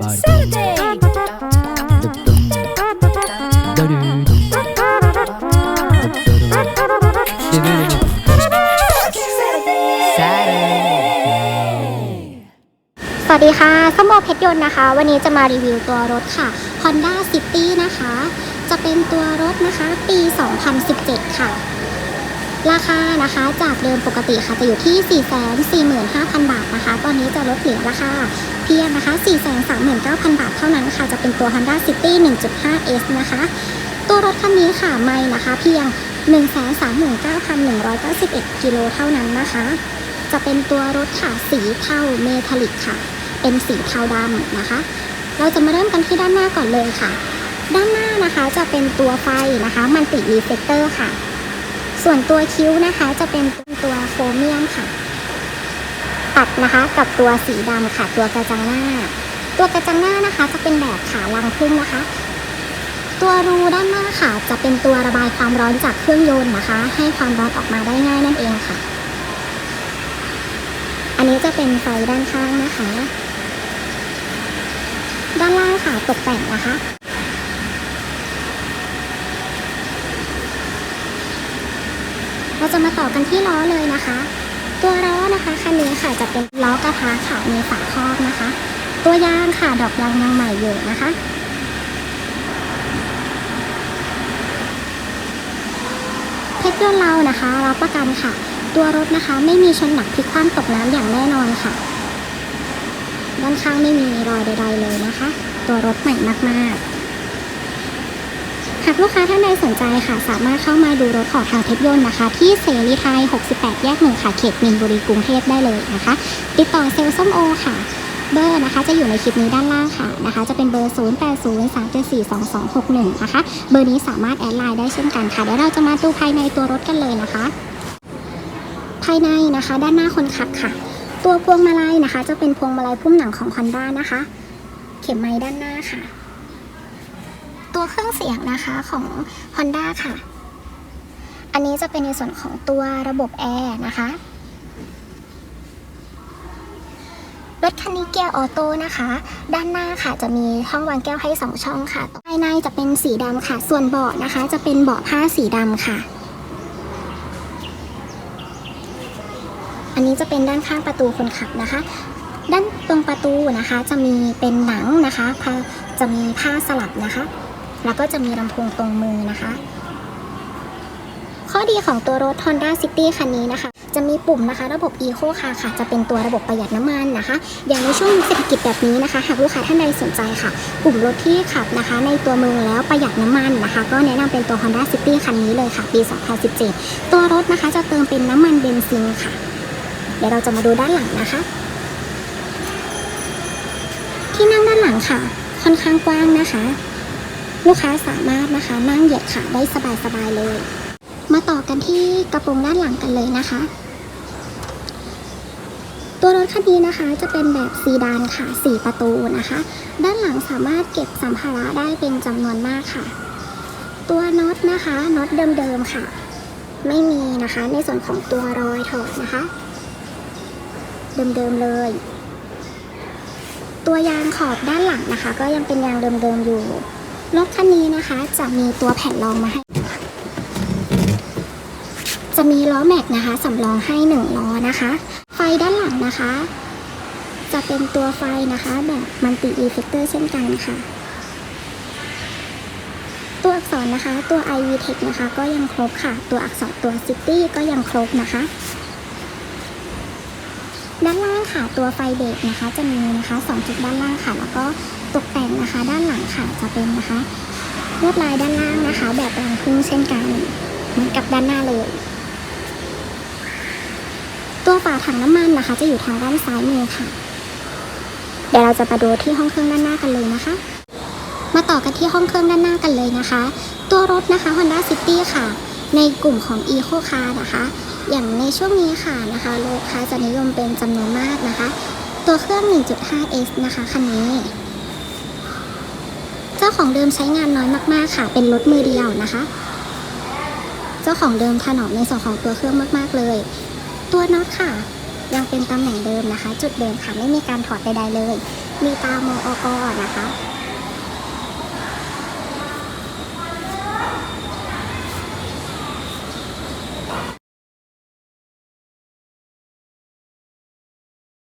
Saturday. สวัสดีค่ะสมโอเพชรยนต์นะคะ วันนี้จะมารีวิวตัวรถค่ะ Honda City นะคะ จะเป็นตัวรถนะคะ ปี 2017 ค่ะ ราคานะคะจากเดิมปกติค่ะจะอยู่ที่ 445,000 บาทนะคะ ตอนนี้จะลดเหลือราคาเพียงนะคะ 439,000 บาทเท่านั้นค่ะ จะเป็นตัว Honda City 1.5S นะคะ ตัวรถคันนี้ค่ะไม่นะคะ เพียง 139,191 กิโลเท่านั้นนะคะ จะเป็นตัวรถค่ะสีเทาเมทัลลิกค่ะ เป็นสีเทาดำนะคะ เราจะมาเริ่มกันที่ด้านหน้าก่อนเลยค่ะ ด้านหน้านะคะจะเป็นตัวไฟนะคะมันติรีเฟกเตอร์ค่ะ ส่วนตัวคิ้วนะคะจะเป็นตัวโครเมียมค่ะ ตัดนะคะกับตัวสีดำค่ะ ตัวกระจังหน้า ตัวกระจังหน้านะคะ จะเป็นแบบขาลังพึ่งนะคะ ตัวรูด้านหน้าค่ะ จะเป็นตัวระบายความร้อนจากเครื่องยนต์นะคะ ให้ความร้อนออกมาได้ง่ายนั่นเองค่ะ อันนี้จะเป็นไฟด้านข้างนะคะ ด้านล่างค่ะตกแต่งนะคะ เราจะมาต่อกันที่ล้อเลยนะคะ ตัวล้อนะคะคันนี้ค่ะจะเป็นล้อกระทะค่ะมีฝาครอบนะคะ ตัวยางค่ะดอกยางยังใหม่อยู่นะคะเพชรยนต์เรานะคะรับประกันค่ะ ตัวรถนะคะไม่มีชนหนักพลิกคว่ำตกน้ำอย่างแน่นอนค่ะ ด้านข้างไม่มีรอยใด ๆ เลยนะคะ ตัวรถใหม่มากๆหาก ลูกค้าท่านใดสนใจค่ะ สามารถเข้ามาดูรถของทางเพยนต์นะคะ ที่เสรีไทย 68 แยกหนึ่งค่ะ เขตมีนบุรีกรุงเทพได้เลยนะคะ ติดต่อเซลล์ส้มโอค่ะ เบอร์นะคะจะอยู่ในคลิปนี้ด้านล่างค่ะนะคะ จะเป็นเบอร์ 0803742261 นะคะ เบอร์นี้สามารถแอดไลน์ได้เช่นกันค่ะ เดี๋ยวเราจะมาดูภายในตัวรถกันเลยนะคะ ภายในนะคะ ด้านหน้าคนขับค่ะ ตัวพวงมาลัยนะคะ จะเป็นพวงมาลัยพุ่มหนังของ Honda นะคะ เข็มไม้ด้านหน้าค่ะ ตัวเครื่องเสียงนะคะของ Honda ค่ะ อันนี้จะเป็นในส่วนของตัวระบบแอร์นะคะรถคันนี้เกียร์ออโต้นะคะ ด้านหน้าค่ะจะมีช่องวางแก้วให้ 2 ช่องค่ะ ภายในจะเป็นสีดำค่ะ ส่วนเบาะนะคะ จะเป็นเบาะผ้าสีดำค่ะ อันนี้จะเป็นด้านข้างประตูคนขับนะคะ ด้านตรงประตูนะคะจะมีเป็นหนังนะคะ จะมีผ้าสลับนะคะ แล้วก็จะมีลำโพงตรงมือนะคะ ข้อดีของตัวรถ Honda City คันนี้นะคะ จะมีปุ่มนะคะ ระบบ Eco Car ค่ะ จะเป็นตัวระบบประหยัดน้ำมันนะคะ อย่างในช่วงเศรษฐกิจแบบนี้นะคะ หากลูกค้าท่านใดสนใจค่ะกลุ่มรถที่ขับนะคะ ในตัวเมืองแล้วประหยัดน้ำมันนะคะ ก็แนะนำเป็นตัว Honda City คันนี้เลยค่ะ ปี 2017 ตัวรถนะคะจะเติมเป็นน้ำมันเบนซินค่ะ เดี๋ยวเราจะมาดูด้านหลังนะคะ ที่นั่งด้านหลังค่ะ ค่อนข้างกว้างนะคะ ลูกค้าสามารถนะคะนั่งเหยียดขาได้สบายๆเลย มาต่อกันที่กระโปรงด้านหลังกันเลยนะคะตัวรถคันนี้นะคะจะเป็นแบบซีดานค่ะ 4 ประตูนะคะ ด้านหลังสามารถเก็บสัมภาระได้เป็นจำนวนมากค่ะ ตัวน็อตนะคะน็อตเดิมๆค่ะ ไม่มีนะคะในส่วนของตัวรอยถอดนะคะ เดิมๆเลย ตัวยางขอบด้านหลังนะคะ ก็ยังเป็นยางเดิมๆอยู่ รถคันนี้นะคะจะมีตัวแผ่นรองมาให้ จะมีล้อแม็กนะคะสำรองให้หนึ่งล้อนะคะ ไฟด้านหลังนะคะ จะเป็นตัวไฟนะคะแบบมันติรีเฟกเตอร์เช่นกันค่ะ ตัวอักษรนะคะ ตัว IV Tech นะคะ ก็ยังครบค่ะ ตัวอักษรตัว City ก็ยังครบนะคะ ด้านล่าง ค่ะตัวไฟเบรกนะคะ จะมีนะคะสองจุดด้านล่างค่ะ แล้วก็ตกแต่งนะคะด้านหลังค่ะจะเป็นนะคะลวดลายด้านล่างนะคะ แบบรังพึ่งเช่นกันเหมือนกับด้านหน้าเลย ตัวฝาถังน้ำมันนะคะ จะอยู่ทางด้านซ้ายมือค่ะ เดี๋ยวเราจะมาดูที่ห้องเครื่องด้านหน้ากันเลยนะคะ มาต่อกันที่ห้องเครื่องด้านหน้ากันเลยนะคะ ตัวรถนะคะ Honda City ค่ะ ในกลุ่มของ Eco Car นะคะ อย่างในช่วงนี้ค่ะนะคะลูกค้าจะนิยมเป็นจำนวนมากนะคะ ตัวเครื่อง 1.5S นะคะคันนี้ เจ้าของเดิมใช้งานน้อยมากๆค่ะ เป็นรถมือเดียวนะคะ เจ้าของเดิมถนอมในส่วนของตัวเครื่องมากๆเลย ตัวน็อตค่ะ ยังเป็นตำแหน่งเดิมนะคะ จุดเดิมค่ะไม่มีการถอดใดๆเลย มีตามออกนะคะ